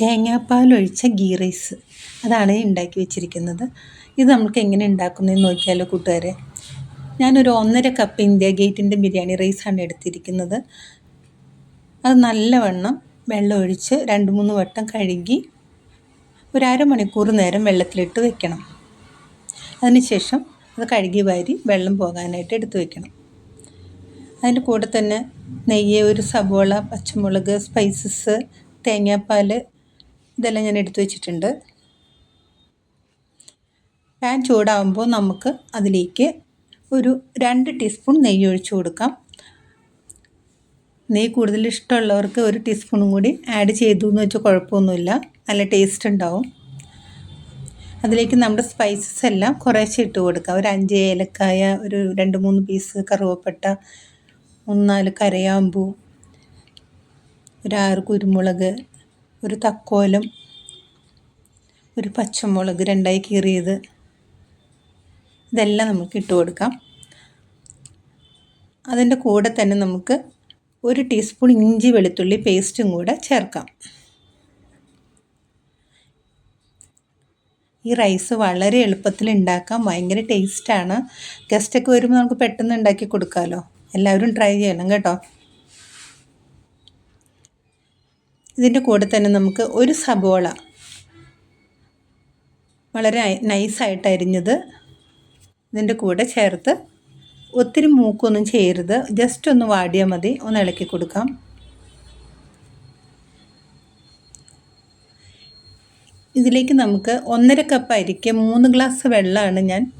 തേങ്ങാപ്പാൽ ഒഴിച്ച ഗീ റൈസ്. അതാണ് ഉണ്ടാക്കി വെച്ചിരിക്കുന്നത്. ഇത് നമുക്ക് എങ്ങനെ ഉണ്ടാക്കുന്നതെന്ന് നോക്കിയാലോ കൂട്ടുകാരെ. ഞാനൊരു ഒന്നര കപ്പ് ഇന്ത്യ ഗേറ്റിന്റെ ബിരിയാണി റൈസാണ് എടുത്തിരിക്കുന്നത്. അത് നല്ലവണ്ണം വെള്ളം ഒഴിച്ച് രണ്ട് മൂന്ന് വട്ടം കഴുകി ഒരു അരമണിക്കൂർ നേരം വെള്ളത്തിലിട്ട് വെക്കണം. അതിനുശേഷം അത് കഴുകി വാരി വെള്ളം പോകാനായിട്ട് എടുത്ത് വെക്കണം. അതിന്റെ കൂടെ തന്നെ നെയ്യ് ഒരു സവോള പച്ചമുളക് സ്പൈസസ് തേങ്ങാപ്പാൽ ഇതെല്ലാം ഞാൻ എടുത്തു വെച്ചിട്ടുണ്ട്. പാൻ ചൂടാകുമ്പോൾ നമുക്ക് അതിലേക്ക് ഒരു രണ്ട് ടീസ്പൂൺ നെയ്യ് ഒഴിച്ചു കൊടുക്കാം. നെയ്യ് കൂടുതൽ ഇഷ്ടമുള്ളവർക്ക് ഒരു ടീസ്പൂണും കൂടി ആഡ് ചെയ്തു എന്ന് വെച്ചാൽ കുഴപ്പമൊന്നുമില്ല. നല്ല ടേസ്റ്റ് ഉണ്ടാവും. അതിലേക്ക് നമ്മുടെ സ്പൈസസ് എല്ലാം കുറേശ്ശെ ഇട്ട് കൊടുക്കുക ഒരു അഞ്ച് ഏലക്കായ ഒരു രണ്ട് മൂന്ന് പീസ് കറുവപ്പട്ട മൂന്നാൽ കരയാമ്പൂ ഒരു ആറ് കുരുമുളക് ഒരു തക്കോലം ഒരു പച്ചമുളക് രണ്ടായി കീറിയത്. ഇതെല്ലാം നമുക്ക് ഇട്ട് കൊടുക്കാം. അതിന്റെ കൂടെ തന്നെ നമുക്ക് ഒരു ടീസ്പൂൺ ഇഞ്ചി വെളുത്തുള്ളി പേസ്റ്റും കൂടെ ചേർക്കാം. ഈ റൈസ് വളരെ എളുപ്പത്തിൽ ഉണ്ടാക്കാം. ഭയങ്കര ടേസ്റ്റാണ്. ഗസ്റ്റൊക്കെ വരുമ്പോൾ നമുക്ക് പെട്ടെന്ന് ഉണ്ടാക്കി കൊടുക്കാമല്ലോ എല്ലാവരും ട്രൈ ചെയ്യണം കേട്ടോ. ഇതിന്റെ കൂടെ തന്നെ നമുക്ക് ഒരു സബോള. വളരെ നൈസായിട്ട് അരിഞ്ഞത്. ഇതിന്റെ കൂടെ ചേർത്ത് ഒത്തിരി മൂക്കൊന്നും ചെയ്യരുത്. ജസ്റ്റ് ഒന്ന് വാടിയാൽ മതി. ഒന്ന് ഇളക്കി കൊടുക്കാം. ഇതിലേക്ക് നമുക്ക് ഒന്നര കപ്പ് അരിക്ക് മൂന്ന് ഗ്ലാസ് വെള്ളമാണ് ഞാൻ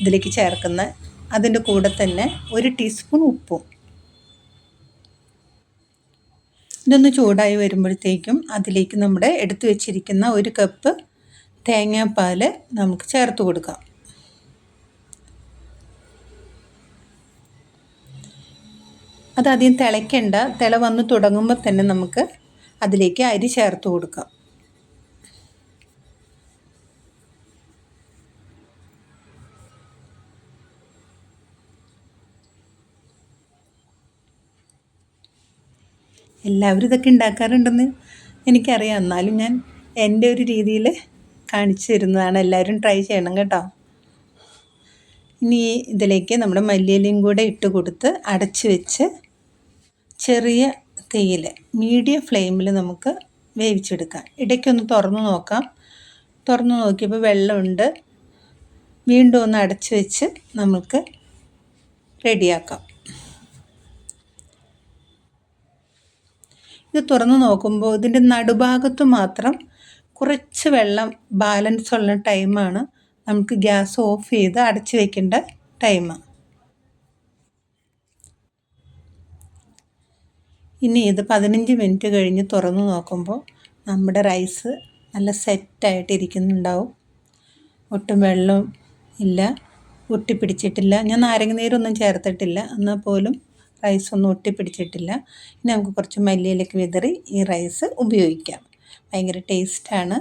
ഇതിലേക്ക് ചേർക്കുന്നത്. അതിന്റെ കൂടെ തന്നെ ഒരു ടീസ്പൂൺ ഉപ്പും. ഇതൊന്ന് ചൂടായി വരുമ്പോഴത്തേക്കും അതിലേക്ക് നമ്മുടെ എടുത്തു വെച്ചിരിക്കുന്ന ഒരു കപ്പ് തേങ്ങാപ്പാൽ നമുക്ക് ചേർത്ത് കൊടുക്കാം. അതാദ്യം തിളയ്ക്കേണ്ട. തിള വന്ന് തുടങ്ങുമ്പോൾ തന്നെ നമുക്ക് അതിലേക്ക് അരി ചേർത്ത് കൊടുക്കാം. എല്ലാവരും ഇതൊക്കെ ഉണ്ടാക്കാറുണ്ടെന്ന് എനിക്കറിയാം. എന്നാലും ഞാൻ എന്റെ ഒരു രീതിയിൽ കാണിച്ചു തരുന്നതാണ്. എല്ലാവരും ട്രൈ ചെയ്യണം കേട്ടോ. ഇനി ഇതിലേക്ക് നമ്മുടെ മല്ലിയിലയും കൂടെ ഇട്ട് കൊടുത്ത് അടച്ച് വെച്ച് ചെറിയ തീയിൽ മീഡിയം ഫ്ലെയിമിൽ നമുക്ക് വേവിച്ചെടുക്കാം. ഇടയ്ക്കൊന്ന് തുറന്നു നോക്കാം. തുറന്നു നോക്കിയപ്പോൾ വെള്ളമുണ്ട്. വീണ്ടും ഒന്ന് അടച്ച് വെച്ച് നമുക്ക് റെഡിയാക്കാം. ഇത് തുറന്ന് നോക്കുമ്പോൾ ഇതിന്റെ നടുഭാഗത്ത് മാത്രം കുറച്ച് വെള്ളം ബാലൻസ് ഉള്ള ടൈമാണ് നമുക്ക് ഗ്യാസ് ഓഫ് ചെയ്ത് അടച്ച് വയ്ക്കേണ്ട ടൈം ഇനി ഇത് പതിനഞ്ച് മിനിറ്റ് കഴിഞ്ഞ് തുറന്ന് നോക്കുമ്പോൾ നമ്മുടെ റൈസ് നല്ല സെറ്റായിട്ട് ഇരിക്കുന്നുണ്ടാവും. ഒട്ടും വെള്ളം ഇല്ല. ഒട്ടിപ്പിടിച്ചിട്ടില്ല ഞാൻ നാരങ്ങ നീരൊന്നും ചേർത്തിട്ടില്ല. എന്നാൽ പോലും റൈസ് ഒന്നും ഒട്ടിപ്പിടിച്ചിട്ടില്ല. ഇനി നമുക്ക് കുറച്ച് മല്ലിയിലൊക്കെ വിതറി ഈ റൈസ് ഉപയോഗിക്കാം. ഭയങ്കര ടേസ്റ്റാണ്